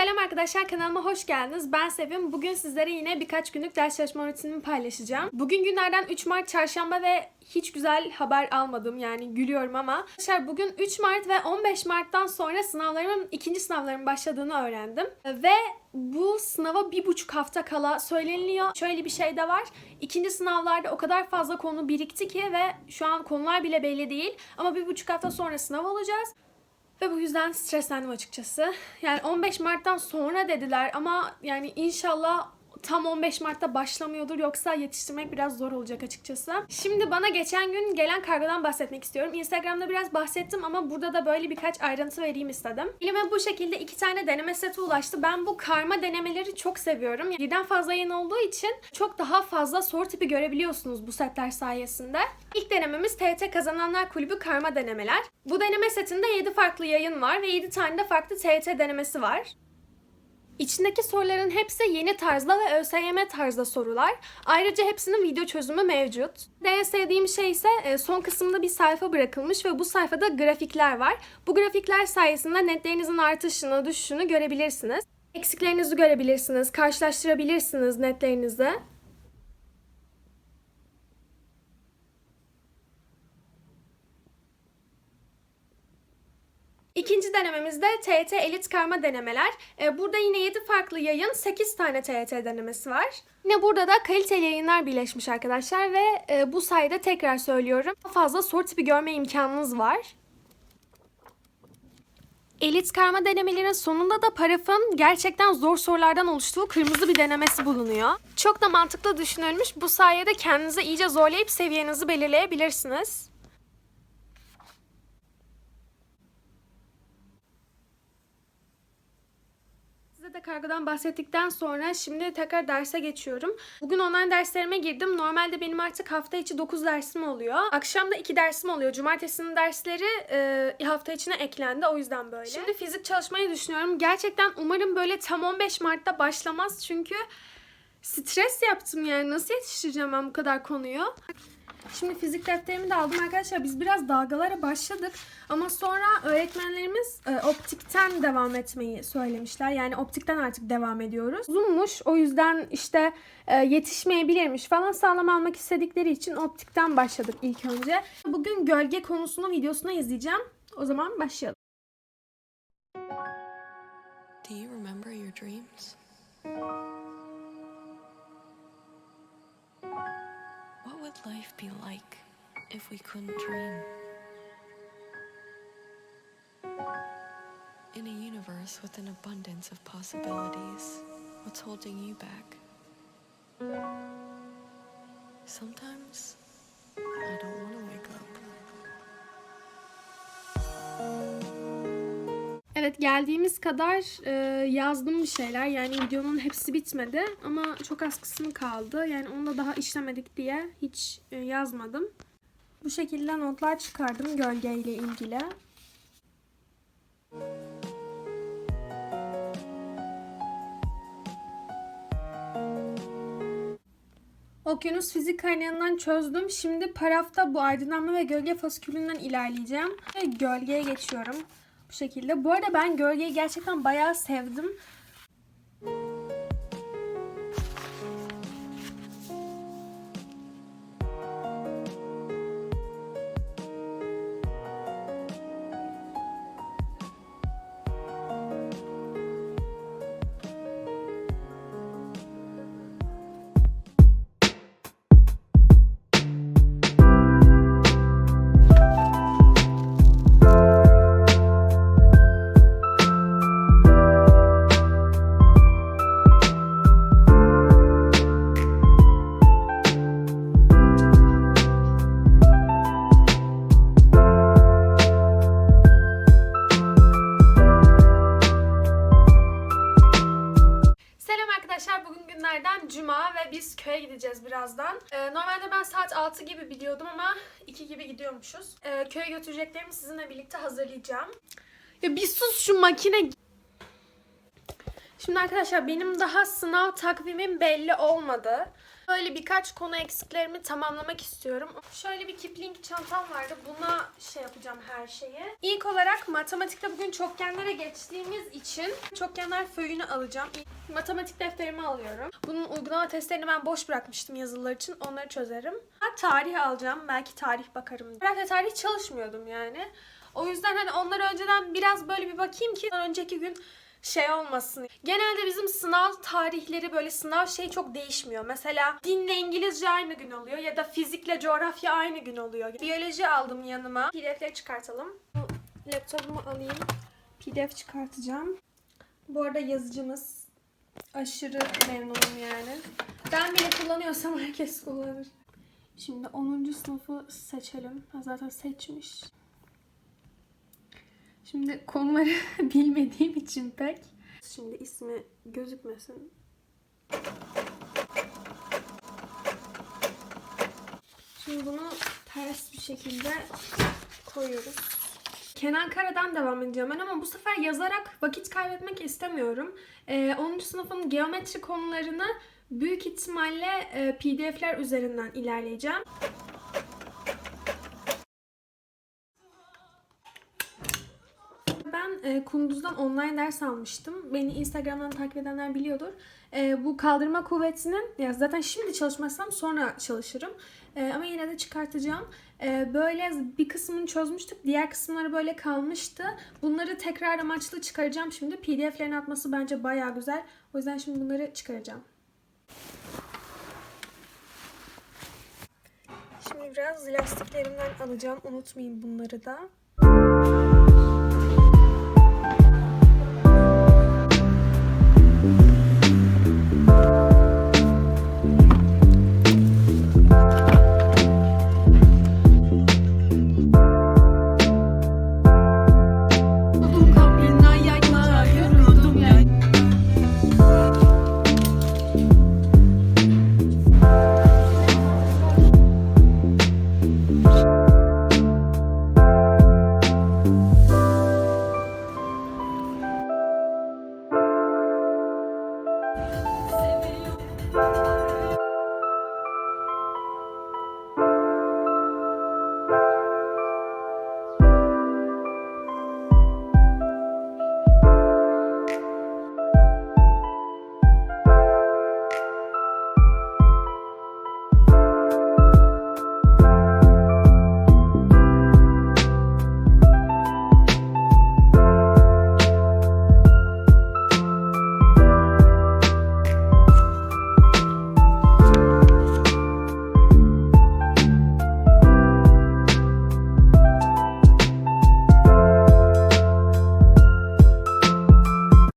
Selam arkadaşlar kanalıma hoş geldiniz. Ben Sevim. Bugün sizlere yine birkaç günlük ders çalışma rutinimi paylaşacağım. Bugün günlerden 3 Mart çarşamba ve hiç güzel haber almadım yani gülüyorum ama. Arkadaşlar bugün 3 Mart ve 15 Mart'tan sonra sınavlarımın ikinci sınavlarımın başladığını öğrendim. Ve bu sınava bir buçuk hafta kala söyleniliyor. Şöyle bir şey de var. İkinci sınavlarda o kadar fazla konu birikti ki ve şu an konular bile belli değil. Ama bir buçuk hafta sonra sınav olacağız. Ve bu yüzden streslendim açıkçası. Yani 15 Mart'tan sonra dediler ama yani inşallah tam 15 Mart'ta başlamıyordur yoksa yetiştirmek biraz zor olacak açıkçası. Şimdi bana geçen gün gelen kargodan bahsetmek istiyorum. Instagram'da biraz bahsettim ama burada da böyle birkaç ayrıntı vereyim istedim. Elime bu şekilde iki tane deneme seti ulaştı. Ben bu karma denemeleri çok seviyorum. Birden fazla yayın olduğu için çok daha fazla soru tipi görebiliyorsunuz bu setler sayesinde. İlk denememiz TET Kazananlar Kulübü karma denemeler. Bu deneme setinde 7 farklı yayın var ve 7 tane de farklı TET denemesi var. İçindeki soruların hepsi yeni tarzda ve ÖSYM tarzda sorular. Ayrıca hepsinin video çözümü mevcut. En sevdiğim şey ise e, son kısımda bir sayfa bırakılmış ve bu sayfada grafikler var. Bu grafikler sayesinde netlerinizin artışını, düşüşünü görebilirsiniz. Eksiklerinizi görebilirsiniz, karşılaştırabilirsiniz netlerinizi. İkinci denememizde TET Elit Karma denemeler. Ee, Burada yine 7 farklı yayın, 8 tane TET denemesi var. Yine burada da kaliteli yayınlar birleşmiş arkadaşlar ve e, bu sayede tekrar söylüyorum daha fazla soru tipi görme imkanınız var. Elit karma denemelerin sonunda da parafın gerçekten zor sorulardan oluştuğu kırmızı bir denemesi bulunuyor. Çok da mantıklı düşünülmüş. Bu sayede kendinizi iyice zorlayıp seviyenizi belirleyebilirsiniz. De kargodan bahsettikten sonra şimdi tekrar derse geçiyorum. Bugün online derslerime girdim. Normalde benim artık hafta içi 9 dersim oluyor. Akşam da 2 dersim oluyor. Cumartesinin dersleri e, hafta içine eklendi. O yüzden böyle. Şimdi fizik çalışmayı düşünüyorum. Gerçekten umarım böyle tam 15 Mart'ta başlamaz. Çünkü stres yaptım yani. Nasıl yetiştireceğim ben bu kadar konuyu? Şimdi fizik defterimi de aldım arkadaşlar. Biz biraz dalgalara başladık ama sonra öğretmenlerimiz e, optikten devam etmeyi söylemişler. Yani optikten artık devam ediyoruz. Uzunmuş o yüzden işte e, yetişmeyebilirmiş falan sağlam almak istedikleri için optikten başladık ilk önce. Bugün gölge konusunu videosunu izleyeceğim. O zaman başlayalım. Do you remember your dreams? Would life be like if we couldn't dream? In a universe with an abundance of possibilities, what's holding you back? Sometimes I don't want to wake up. Evet geldiğimiz kadar e, yazdım bir şeyler. Yani videonun hepsi bitmedi ama çok az kısmı kaldı. Yani onu da daha işlemedik diye hiç e, yazmadım. Bu şekilde notlar çıkardım gölgeyle ilgili. Okyanus fizik kaynağından çözdüm. Şimdi parafta bu aydınlanma ve gölge fasikülünden ilerleyeceğim. Ve gölgeye geçiyorum. Bu şekilde. Bu arada ben gölgeyi gerçekten bayağı sevdim. Günlerden cuma ve biz köye gideceğiz birazdan. Ee, normalde ben saat 6 gibi biliyordum ama 2 gibi gidiyormuşuz. Ee, köye götüreceklerimi sizinle birlikte hazırlayacağım. Ya bir sus şu makine. Şimdi arkadaşlar benim daha sınav takvimim belli olmadı. Böyle birkaç konu eksiklerimi tamamlamak istiyorum. Şöyle bir Kipling çantam vardı. Buna şey yapacağım her şeyi. İlk olarak matematikte bugün çokgenlere geçtiğimiz için çokgenler föyünü alacağım. Matematik defterimi alıyorum. Bunun uygulama testlerini ben boş bırakmıştım yazılılar için. Onları çözerim. Ben tarih alacağım. Belki tarih bakarım. Herhalde tarih çalışmıyordum yani. O yüzden hani onları önceden biraz böyle bir bakayım ki önceki gün şey olmasın. Genelde bizim sınav tarihleri böyle sınav şey çok değişmiyor. Mesela dinle İngilizce aynı gün oluyor ya da fizikle coğrafya aynı gün oluyor. Biyoloji aldım yanıma. PDF'leri çıkartalım. Bu laptopumu alayım. PDF çıkartacağım. Bu arada yazıcımız aşırı memnunum yani. Ben bile kullanıyorsam herkes kullanır. Şimdi 10. sınıfı seçelim. Ha, zaten seçmiş. Şimdi konuları bilmediğim için pek. Şimdi ismi gözükmesin. Şimdi bunu ters bir şekilde koyuyoruz. Kenan Kara'dan devam edeceğim ben ama bu sefer yazarak vakit kaybetmek istemiyorum. Ee, 10. sınıfın geometri konularını büyük ihtimalle e, pdf'ler üzerinden ilerleyeceğim. E, Kunduz'dan online ders almıştım. Beni Instagram'dan takip edenler biliyordur. E, bu kaldırma kuvvetinin, ya zaten şimdi çalışmazsam sonra çalışırım. E, ama yine de çıkartacağım. E, böyle bir kısmını çözmüştük. Diğer kısımları böyle kalmıştı. Bunları tekrar amaçlı çıkaracağım şimdi. PDF'lerini atması bence baya güzel. O yüzden şimdi bunları çıkaracağım. Şimdi biraz lastiklerimden alacağım. Unutmayın bunları da.